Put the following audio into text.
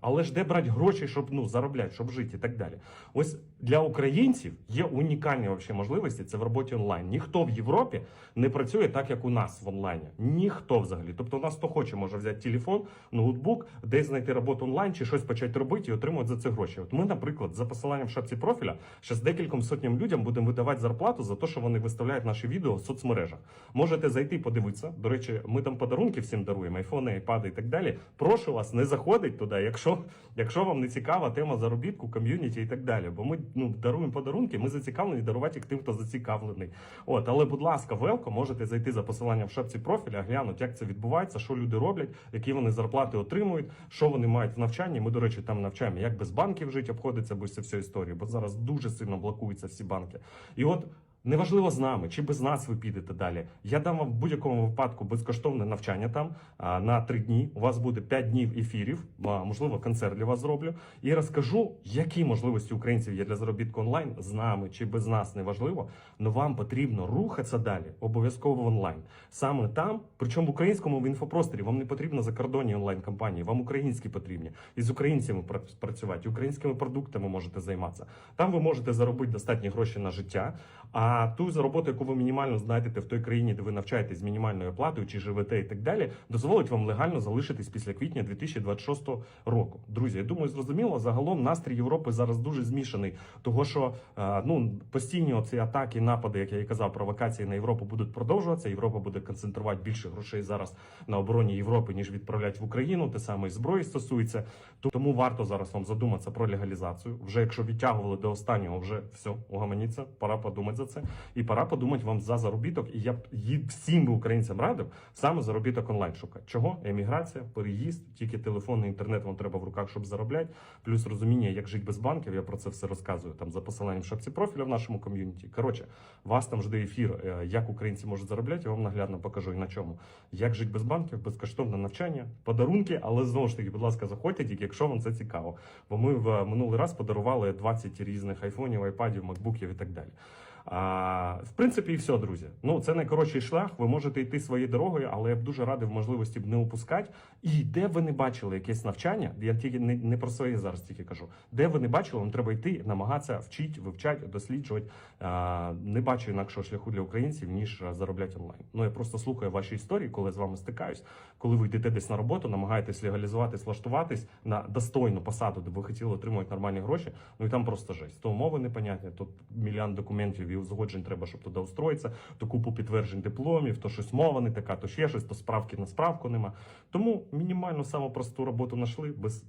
Але ж де брати гроші, щоб ну заробляти, щоб жити і так далі. Ось для українців є унікальні вообще можливості. Це в роботі онлайн. Ніхто в Європі не працює так, як у нас в онлайні. Ніхто взагалі. Тобто, у нас хто хоче, може взяти телефон, ноутбук, десь знайти роботу онлайн чи щось почати робити і отримувати за це гроші. От ми, наприклад, за посиланням в шапці профіля, зараз декільком сотням людям будемо видавати зарплату за те, що вони виставляють наші відео в соцмережах. Можете зайти подивитися. До речі, ми там подарунки всім даруємо, айфони, айпади і так далі. Прошу вас, не заходить туди, якщо, якщо вам не цікава тема заробітку, ком'юніті і так далі. Бо ми ну, даруємо подарунки, ми зацікавлені дарувати їх тим, хто зацікавлений. От, але, будь ласка, велко, можете зайти за посиланням в шапці профіля, глянути, як це відбувається, що люди роблять, які вони зарплати отримують, що вони мають в навчанні. Ми, до речі, там навчаємо, як без банків жити обходиться, бо це все історії, бо зараз дуже сильно блокуються всі банки. І от. Неважливо з нами чи без нас ви підете далі. Я дам вам в будь-якому випадку безкоштовне навчання там на три дні. У вас буде 5 днів ефірів, можливо, концерт для вас зроблю. І розкажу, які можливості українців є для заробітку онлайн з нами чи без нас, неважливо. але вам потрібно рухатися далі, обов'язково онлайн. Саме там, причому в українському в інфопросторі, вам не потрібно закордонні онлайн компанії, вам українські потрібні. І з українцями пра- працювати, і українськими продуктами можете займатися. Там ви можете заробити достатні гроші на життя. А ту за роботу, яку ви мінімально знайдете в той країні, де ви навчаєтесь з мінімальною оплатою чи живете і так далі, дозволить вам легально залишитись після квітня 2026 року. Друзі, я думаю, зрозуміло. Загалом настрій Європи зараз дуже змішаний, того що е, ну постійні оці атаки, напади, як я і казав, провокації на Європу будуть продовжуватися. Європа буде концентрувати більше грошей зараз на обороні Європи, ніж відправлять в Україну. Те саме і зброї стосується. Тому варто зараз вам задуматися про легалізацію. Вже якщо відтягували до останнього, вже все, угаманіться, пора подумати за це. І пора подумати вам за заробіток. І я б всім би українцям радив саме заробіток онлайн шукати. Чого? Еміграція, переїзд, тільки телефон і інтернет вам треба в руках, щоб заробляти. Плюс розуміння, як жити без банків. Я про це все розказую там за посиланням в шапці профіля в нашому ком'юніті. Коротше, вас там жде ефір, е, як українці можуть заробляти. Я вам наглядно покажу і на чому. Як жити без банків, безкоштовне навчання, подарунки, але знову ж таки, будь ласка, заходьте, тільки якщо вам це цікаво. Бо ми в минулий раз подарували 20 різних айфонів, айпадів, макбуків і так далі. А, в принципі, і все, друзі. Ну, це найкоротший шлях. Ви можете йти своєю дорогою, але я б дуже радив можливості б не упускати. І де ви не бачили якесь навчання, я тільки не, не про своє зараз тільки кажу. Де ви не бачили, вам треба йти, намагатися вчити, вивчати, досліджувати. А, не бачу інакшого шляху для українців, ніж заробляти онлайн. Ну я просто слухаю ваші історії, коли з вами стикаюсь, коли ви йдете десь на роботу, намагаєтесь легалізуватись, влаштуватись на достойну посаду, де ви хотіли отримувати нормальні гроші. Ну і там просто жесть. То умови непонятні, тут мільйон документів узгоджень треба, щоб туди устроїтися, то купу підтверджень дипломів, то щось мова не така, то ще щось, то справки на справку нема. Тому мінімальну саму просту роботу знайшли без